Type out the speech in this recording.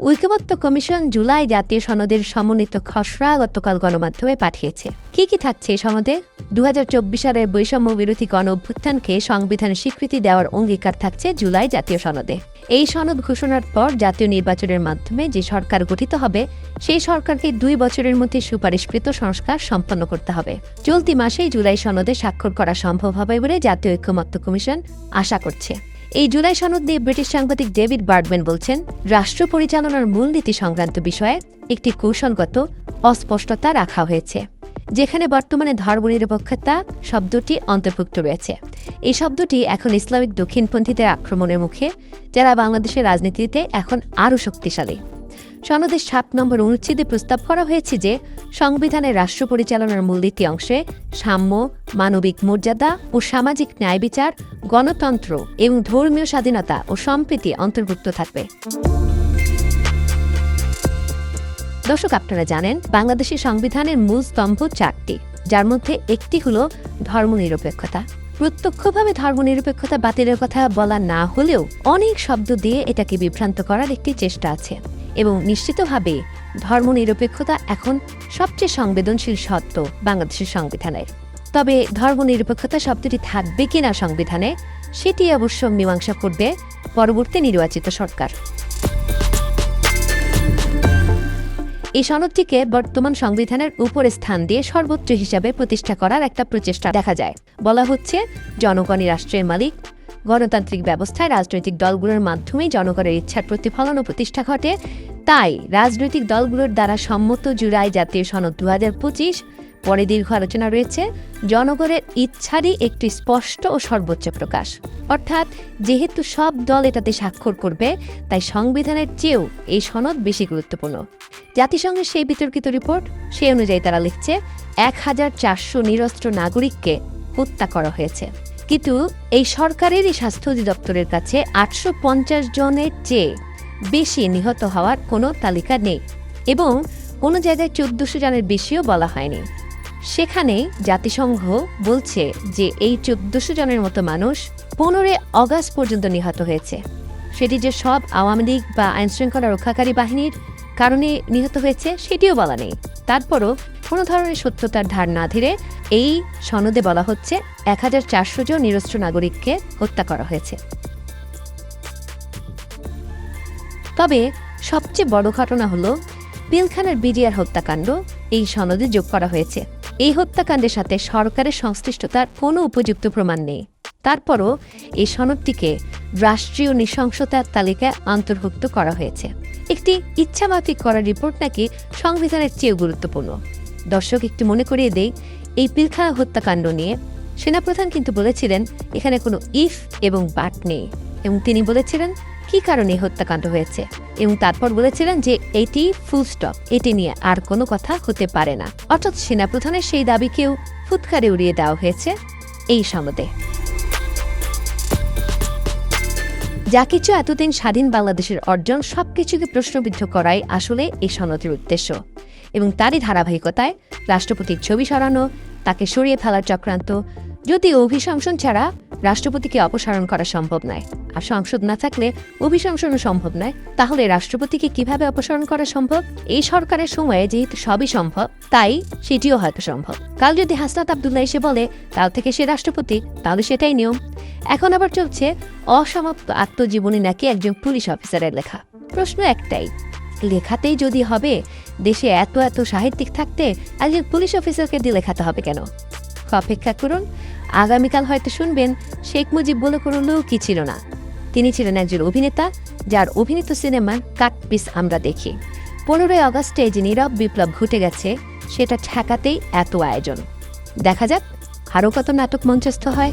ঐকমত্য কমিশন জুলাই জাতীয় সনদের সমন্বিত খসড়া গতকাল গণমাধ্যমে পাঠিয়েছে। কি কি থাকছে এই সনদে? দু সালের বৈষম্য বিরোধী গণ অভ্যুত্থানকে সংবিধান স্বীকৃতি দেওয়ার অঙ্গীকার থাকছে জুলাই জাতীয় সনদে। এই সনদ ঘোষণার পর জাতীয় নির্বাচনের মাধ্যমে যে সরকার গঠিত হবে, সেই সরকারকে দুই বছরের মধ্যে সুপারিশকৃত সংস্কার সম্পন্ন করতে হবে। চলতি মাসেই জুলাই সনদে স্বাক্ষর করা সম্ভব হবে বলে জাতীয় ঐক্যমত্য কমিশন আশা করছে। এই জুলাই সনদ নিয়ে ব্রিটিশ সাংবাদিক ডেভিড বার্ডম্যান বলছেন, রাষ্ট্র পরিচালনার মূলনীতি সংক্রান্ত বিষয়ে একটি কৌশলগত অস্পষ্টতা রাখা হয়েছে, যেখানে বর্তমানে ধর্মনিরপেক্ষতা শব্দটি অন্তর্ভুক্ত রয়েছে। এই শব্দটি এখন ইসলামিক দক্ষিণপন্থীদের আক্রমণের মুখে, যারা বাংলাদেশের রাজনীতিতে এখন আরও শক্তিশালী। সনদের সাত নম্বর অনুচ্ছেদে প্রস্তাব করা হয়েছে যে, সংবিধানের রাষ্ট্র পরিচালনার মূলনীতি অংশে সাম্য, মানবিক মর্যাদা ও সামাজিক ন্যায় বিচার, গণতন্ত্র এবং ধর্মীয় স্বাধীনতা ও সম্প্রীতি অন্তর্ভুক্ত থাকবে। দর্শক, আপনারা জানেন বাংলাদেশের সংবিধানের মূল স্তম্ভ চারটি। যার মধ্যে একটি হল ধর্মনিরপেক্ষতা। প্রত্যক্ষভাবে ধর্মনিরপেক্ষতা বাতিলের কথা বলা না হলেও অনেক শব্দ দিয়ে এটাকে বিভ্রান্ত করার একটি চেষ্টা আছে। এবং নিশ্চিতভাবে ধর্মনিরপেক্ষতা এখন সবচেয়ে সংবেদনশীল সত্য বাংলাদেশের সংবিধানের তবে ধর্মনিরপেক্ষতা শব্দটি থাকবে কিনা সংবিধানে, সেটি অবশ্য মীমাংসা করবে পরবর্তী নির্বাচিত সরকার। এই সনদটিকে বর্তমান সংবিধানের উপরে স্থান দিয়ে সর্বোচ্চ হিসাবে প্রতিষ্ঠা করার একটা প্রচেষ্টা দেখা যায়। বলা হচ্ছে, জনগণই রাষ্ট্রের মালিক গণতান্ত্রিক ব্যবস্থায় রাজনৈতিক দলগুলোর মাধ্যমেই জনগণের ইচ্ছার প্রতিফলন ও প্রতিষ্ঠা ঘটে। তাই রাজনৈতিক দলগুলোর দ্বারা সম্মত জুলাই জাতীয় সনদ দু পঁচিশ, পরে দীর্ঘ আলোচনা রয়েছে, জনগণের ইচ্ছারই একটি স্পষ্ট ও সর্বোচ্চ প্রকাশ। অর্থাৎ যেহেতু সব দল এটাতে স্বাক্ষর করবে, তাই সংবিধানের চেয়েও এই সনদ বেশি গুরুত্বপূর্ণ। জাতিসংঘের সেই বিতর্কিত রিপোর্ট, সেই অনুযায়ী তারা লিখছে, এক হাজার চারশো নিরস্ত্র নাগরিককে হত্যা করা হয়েছে। কিন্তু এই সরকারেরই স্বাস্থ্য অধিদপ্তরের কাছে আটশো পঞ্চাশ জনের চেয়ে বেশি নিহত হওয়ার কোনো তালিকা নেই এবং কোনো জায়গায় চোদ্দশো জনের বেশিও বলা হয়নি। সেখানে জাতিসংঘ বলছে যে এই চোদ্দশো জনের মতো মানুষ পনেরোই অগাস্ট পর্যন্ত নিহত হয়েছে। সেটি যে সব আওয়ামী লীগ বা আইনশৃঙ্খলা রক্ষাকারী বাহিনীর কারণে নিহত হয়েছে সেটিও বলা নেই। তারপরও কোনো ধরনের সত্যতার ধার না ধীরে এই সনদে বলা হচ্ছে এক হাজার চারশো জন নিরস্ত্র নাগরিককে হত্যা করা হয়েছে। তবে সবচেয়ে বড় ঘটনা হলো পিলখানার বিডিআর হত্যাকাণ্ড, এই সনদে যোগ করা হয়েছে। এই হত্যাকাণ্ডের সাথে সরকারের সংশ্লিষ্টতার কোনো উপযুক্ত প্রমাণ নেই। তারপরও এই সনদটিকে রাষ্ট্রীয় নৃশংসতার তালিকায় অন্তর্ভুক্ত করা হয়েছে। একটি ইচ্ছামাফিক করা রিপোর্ট নাকি সংবিধানের চেয়েও গুরুত্বপূর্ণ। দর্শক একটু মনে করিয়ে দেই, এই পিলখানা হত্যাকাণ্ড নিয়ে সেনাপ্রধান কিন্তু বলেছিলেন, এখানে কোনো ইফ এবং বাট নেই। এবং তিনি বলেছিলেন, কি কারণে হত্যাকাণ্ড হয়েছে? এবং তারপর বলেছিলেন যে এটি ফুল স্টপ এটি নিয়ে আর কোনো কথা হতে পারে না। অর্থাৎ সেনাপ্রধানের সেই দাবিকেও ফুৎকারে উড়িয়ে দেওয়া হয়েছে এই সনদে। যা কিছু এতদিন স্বাধীন বাংলাদেশের অর্জন, সবকিছুকে প্রশ্নবিদ্ধ করাই আসলে এই সনদের উদ্দেশ্য। এবং তারই ধারাবাহিকতায় রাষ্ট্রপতির ছবি সরানো, তাকে সরিয়ে ফেলার চক্রান্ত যদি অভিশংসন ছাড়া রাষ্ট্রপতিকে অপসারণ করা সম্ভব নয়। আর সংসদ না থাকলে অভিশংসনও সম্ভব নয়। তাহলে রাষ্ট্রপতিকে কীভাবে অপসারণ করা সম্ভব? এই সরকারের সময়ে যেহেতু সবই সম্ভব, তাই সেটিও হয়তো সম্ভব। কাল যদি হাসনাত আবদুল্লাহ এসে বলে তাও থেকে সে রাষ্ট্রপতি তাহলে সেটাই নিয়ম। এখন আবার চলছে, অসমাপ্ত আত্মজীবনী নাকি একজন পুলিশ অফিসারের লেখা। প্রশ্ন একটাই লেখাতেই যদি হবে, দেশে এত এত সাহিত্যিক থাকতে একজন পুলিশ অফিসারকে দিয়ে লেখাতে হবে কেন? অপেক্ষা করুন, আগামীকাল হয়তো শুনবেন শেখ মুজিব বলে কোনো লোকই ছিল না। তিনি ছিলেন একজন অভিনেতা, যার অভিনীত সিনেমার কাট পিস আমরা দেখি। পনেরোই আগস্টে যে নীরব বিপ্লব ঘটে গেছে, সেটা ঠেকাতেই এত আয়োজন। দেখা যাক, আরও কত নাটক মঞ্চস্থ হয়।